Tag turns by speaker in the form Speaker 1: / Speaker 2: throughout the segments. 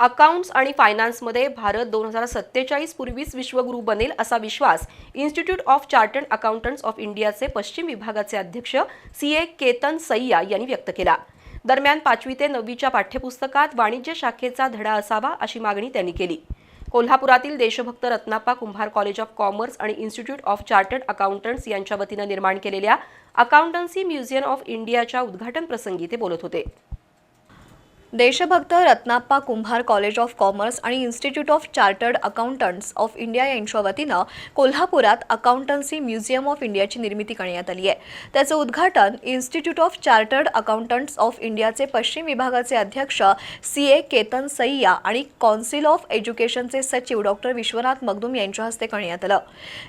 Speaker 1: Accounts आणि फायनान्समध्ये भारत दोन हजार सत्तेचाळीस पूर्वीच विश्वगुरू बनेल असा विश्वास institute of chartered accountants of इंडियाचे पश्चिम विभागाचे अध्यक्ष सी ए केतन सय्या यांनी व्यक्त केला. दरम्यान पाचवी ते नववीच्या पाठ्यपुस्तकात वाणिज्य शाखेचा धडा असावा अशी मागणी त्यांनी केली. कोल्हापुरातील Deshbhakt Ratnappa Kumbhar college of commerce आणि इन्स्टिट्यूट ऑफ चार्टर्ड अकाउंटंट्स यांच्या वतीनं निर्माण केलेल्या अकाउंटन्सी म्युझियम ऑफ इंडियाच्या उद्घाटन प्रसंगी ते बोलत होते.
Speaker 2: Deshbhakt Ratnappa Kumbhar college of commerce आणि institute of chartered accountants of India यांच्या वतीनं कोल्हापुरात अकाउंटन्सी म्युझियम ऑफ इंडियाची निर्मिती करण्यात आली आहे. त्याचं उद्घाटन institute of chartered accountants of इंडियाचे पश्चिम विभागाचे अध्यक्ष सी ए केतन सय्या आणि कौन्सिल ऑफ एज्युकेशनचे सचिव डॉक्टर विश्वनाथ मगदूम यांच्या हस्ते करण्यात आलं.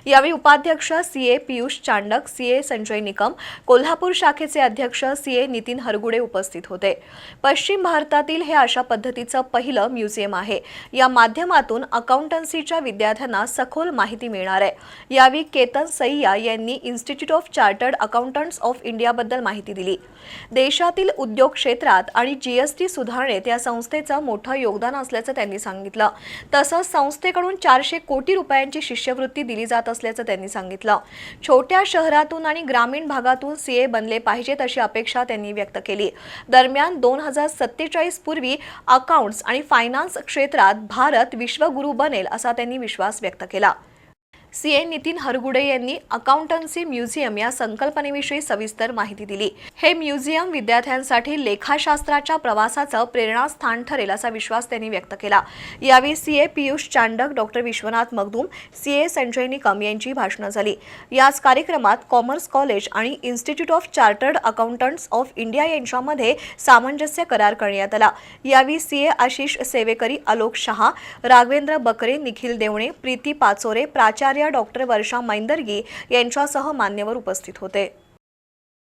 Speaker 2: यावेळी उपाध्यक्ष C A Piyush Chandak C A Sanjay Nikam Kolhapur शाखेचे अध्यक्ष सी ए नितीन हरगुडे उपस्थित होते. पश्चिम भारतातील हे अशा पद्धतीचं पहिलं म्युझियम आहे. या माध्यमातून अकाउंटन्सीच्या विद्यार्थ्यांना सखोल माहिती मिळणार आहे. यावेळी केतन सय्या यांनी institute of chartered accountants of इंडियाबद्दल माहिती दिली. देशातील उद्योग क्षेत्रात आणि जीएसटी सुधारणेत या संस्थेचं मोठं योगदान असल्याचं त्यांनी सांगितलं. तसंच संस्थेकडून चारशे कोटी रुपयांची शिष्यवृत्ती दिली जात असल्याचं त्यांनी सांगितलं. छोट्या शहरातून आणि ग्रामीण भागातून सीए बनले पाहिजेत अशी अपेक्षा त्यांनी व्यक्त केली. दरम्यान दोन हजार सत्तेचाळीस पूर्वी अकाउंट्स आणि फायनान्स क्षेत्रात भारत विश्वगुरू बनेल असा त्यांनी विश्वास व्यक्त केला. सी ए नितीन हरगुडे यांनी अकाउंटन्सी म्युझियम या संकल्पनेविषयी सविस्तर माहिती दिली. हे म्युझियम विद्यार्थ्यांसाठी लेखाशास्त्राच्या प्रवासाचं प्रेरणास्थान ठरेल असा विश्वास त्यांनी व्यक्त केला. यावेळी C A Piyush Chandak doctor Vishwanath Magdum C A Sanjay Nikam यांची भाषणं झाली. याच कार्यक्रमात कॉमर्स कॉलेज आणि institute of chartered accountants of India यांच्यामध्ये सामंजस्य करार करण्यात आला. यावेळी सी ए आशिष सेवेकरी आलोक शहा राघवेंद्र बकरे निखिल देवणे प्रीती पाचोरे प्राचार्य डॉक्टर वर्षा मैंदर्गी यांच्यासह मान्यवर उपस्थित होते.